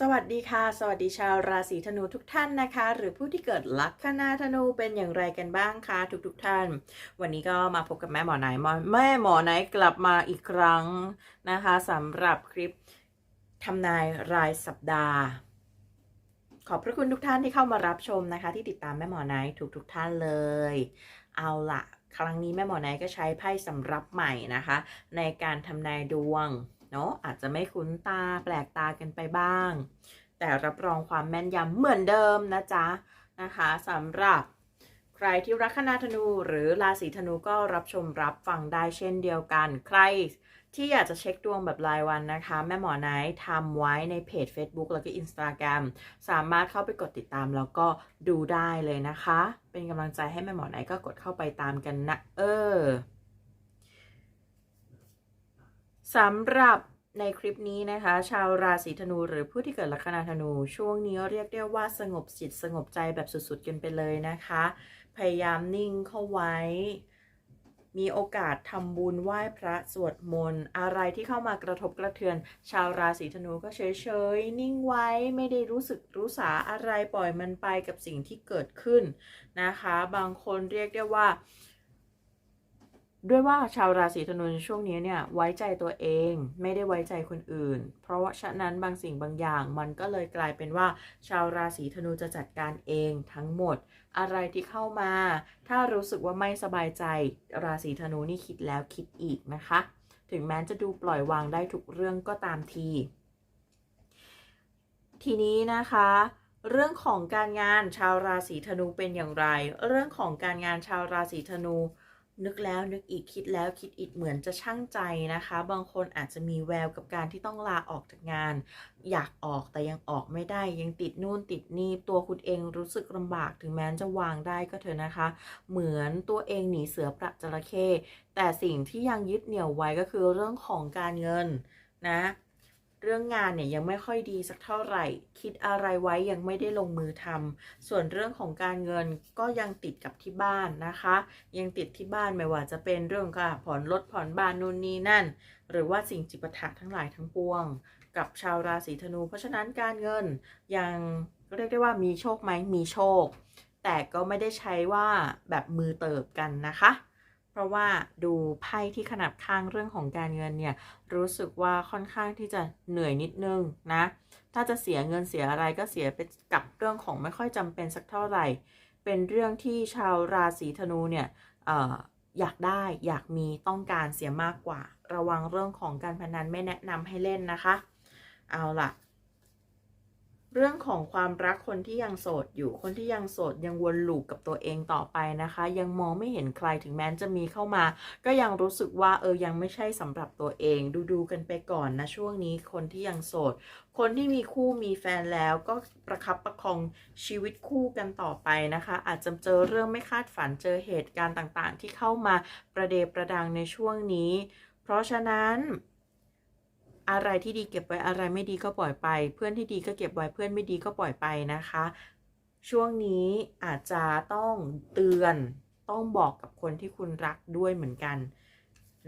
สวัสดีค่ะ สวัสดีชาวราศีธนูทุกท่านนะคะ หรือผู้ที่เกิดลัคนาธนูเป็นอย่างไรกันบ้างคะทุกๆทท่าน วันนี้ก็มาพบกับแม่หมอไหนหมอแม่หมอไหนกลับมาอีกครั้งนะคะสำหรับคลิปทำนายรายสัปดาห์ ขอบพระคุณทุกท่านที่เข้ามารับชมนะคะ ที่ติดตามแม่หมอไนท์ทุกๆทท่านเลย เอาละครั้งนี้แม่หมอไนท์ก็ใช้ไพ่สำรับใหม่นะคะ ในการทำนายดวง เนาะอาจจะไม่คุ้นตาแปลกตากันไปบ้าง แต่รับรองความแม่นยำเหมือนเดิมนะจ๊ะนะคะสำหรับใครที่รักคณาธนูหรือราศีธนูก็รับชมรับฟังได้เช่นเดียวกัน ใครที่อยากจะเช็คดวงแบบรายวันนะคะ แม่หมอไนท์ทำไว้ในเพจ Facebook แล้วก็ Instagram สามารถเข้าไปกดติดตามแล้วก็ดูได้เลยนะคะ เป็นกำลังใจให้แม่หมอไนท์ก็กดเข้าไปตามกันนะเออ สำหรับในคลิปนี้นะคะ ชาวราศีธนูหรือผู้ที่เกิดลัคนาธนู ช่วงนี้เรียกได้ว่าสงบจิตสงบใจแบบสุดๆกันไปเลยนะคะ พยายามนิ่งเข้าไว้ มีโอกาสทำบุญไหว้พระสวดมนต์อะไรที่เข้ามากระทบกระเทือน ชาวราศีธนูก็เฉยๆ นิ่งไว้ไม่ได้รู้สึกรู้สาอะไรปล่อยมันไปกับสิ่งที่เกิดขึ้นนะคะ บางคนเรียกได้ว่า ด้วยว่าชาวราศีธนูช่วงนี้เนี่ยไว้ใจตัวเองไม่ได้ไว้ใจคนอื่น เพราะว่าฉะนั้นบางสิ่งบางอย่างมันก็เลยกลายเป็นว่า ชาวราศีธนูจะจัดการเองทั้งหมด อะไรที่เข้ามา ถ้ารู้สึกว่าไม่สบายใจราศีธนูนี่คิดแล้วคิดอีกนะคะ ถึงแม้จะดูปล่อยวางได้ทุกเรื่องก็ตามที ทีนี้นะคะเรื่องของการงานชาวราศีธนูเป็นอย่างไร เรื่องของการงานชาวราศีธนู นึกแล้วนึกอีกคิดแล้วคิดอีกเหมือนจะช่างใจนะคะ บางคนอาจจะมีแววกับการที่ต้องลาออกจากงาน อยากออกแต่ยังออกไม่ได้ยังติดนู่นติดนี่ตัวคุณเองรู้สึกลำบากถึงแม้จะวางได้ก็เถอะนะคะ เหมือนตัวเองหนีเสือประจระเข้แต่สิ่งที่ยังยึดเหนี่ยวไว้ก็คือเรื่องของการเงินนะ เรื่องงานเนี่ยยังไม่ค่อยดีสักเท่าไหร่ คิดอะไรไว้ยังไม่ได้ลงมือทำส่วนเรื่องของการเงินก็ยังติดกับที่บ้านนะคะ ยังติดที่บ้านไม่ว่าจะเป็นเรื่องการผ่อนรถผ่อนบ้านนู่นนี่นั่น หรือว่าสิ่งจิปถะทั้งหลายทั้งปวง กับชาวราศีธนู เพราะฉะนั้นการเงินยังเรียกได้ว่ามีโชคไหมมีโชค แต่ก็ไม่ได้ใช้ว่าแบบมือเติบกันนะคะ เพราะว่าดูไพ่ที่ขนาบข้างเรื่องของการเงินเนี่ยรู้สึกว่าค่อนข้างที่จะเหนื่อยนิดนึงนะ ถ้าจะเสียเงินเสียอะไรก็เสียไปกับเรื่องของไม่ค่อยจำเป็นสักเท่าไหร่ เป็นเรื่องที่ชาวราศีธนูเนี่ยอออยากได้อยากมีต้องการเสียมากกว่า ระวังเรื่องของการพนันไม่แนะนำให้เล่นนะคะ เอาล่ะ เรื่องของความรักคนที่ยังโสดอยู่ คนที่ยังโสดยังวนลูปกับตัวเองต่อไปนะคะ ยังมองไม่เห็นใครถึงแม้จะมีเข้ามา ก็ยังรู้สึกว่าเออยังไม่ใช่สำหรับตัวเอง ดูดูกันไปก่อนนะช่วงนี้คนที่ยังโสด คนที่มีคู่มีแฟนแล้วก็ประคับประคองชีวิตคู่กันต่อไปนะคะ อาจจะเจอเรื่องไม่คาดฝันเจอเหตุการณ์ต่างๆ ที่เข้ามาประเดประดังในช่วงนี้ เพราะฉะนั้น อะไรที่ดีเก็บไว้อะไรไม่ดีก็ปล่อยไป เพื่อนที่ดีก็เก็บไว้เพื่อนไม่ดีก็ปล่อยไปนะคะ ช่วงนี้อาจจะต้องเตือนต้องบอกกับคนที่คุณรักด้วยเหมือนกัน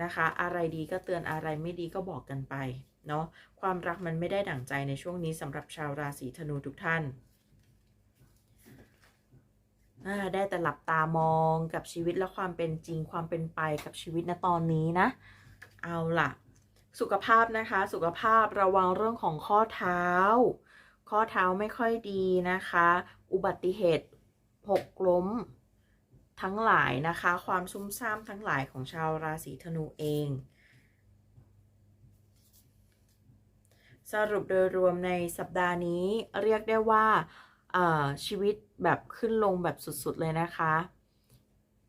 นะคะ อะไรดีก็เตือนอะไรไม่ดีก็บอกกันไปเนาะความรักมันไม่ได้ดั่งใจในช่วงนี้สำหรับชาวราศีธนูทุกท่านได้แต่หลับตามองกับชีวิตและความเป็นจริงความเป็นไปกับชีวิตณตอนนี้นะ เอาล่ะ สุขภาพนะคะ สุขภาพระวังเรื่องของข้อเท้า ข้อเท้าไม่ค่อยดีนะคะ อุบัติเหตุหกล้มทั้งหลายนะคะ ความซุ่มซ่ามทั้งหลายของชาวราศีธนูเอง สรุปโดยรวมในสัปดาห์นี้เรียกได้ว่าชีวิตแบบขึ้นลงแบบสุดๆเลยนะคะ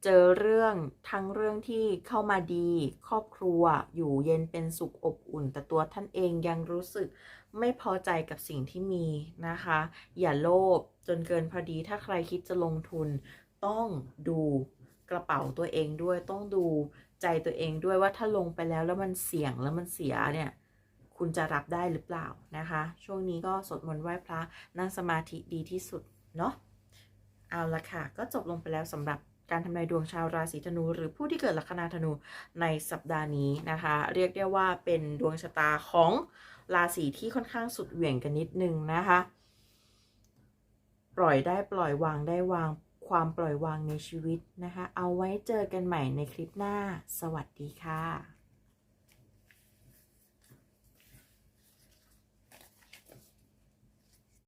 เจอเรื่องทั้งเรื่องที่เข้ามาดี ครอบครัวอยู่เย็นเป็นสุขอบอุ่น แต่ตัวท่านเองยังรู้สึกไม่พอใจกับสิ่งที่มีนะคะ อย่าโลภจนเกินพอดีถ้าใครคิดจะลงทุน ต้องดูกระเป๋าตัวเองด้วยต้องดูใจตัวเองด้วยว่าถ้าลงไปแล้วแล้วมันเสี่ยงแล้วมันเสียเนี่ยคุณจะรับได้หรือเปล่านะคะ ช่วงนี้ก็สวดมนต์ไหว้พระนั่งสมาธิดีที่สุดเนาะเอาละค่ะ ก็จบลงไปแล้วสำหรับ การทำนายดวงชาวราศีธนู หรือผู้ที่เกิดลัคนาธนูในสัปดาห์นี้นะคะ เรียกได้ว่าเป็นดวงชะตาของราศีที่ค่อนข้างสุดเหวี่ยงกันนิดนึงนะคะ ปล่อยได้ปล่อยวางได้วางความปล่อยวางในชีวิตนะคะ เอาไว้เจอกันใหม่ในคลิปหน้า สวัสดีค่ะ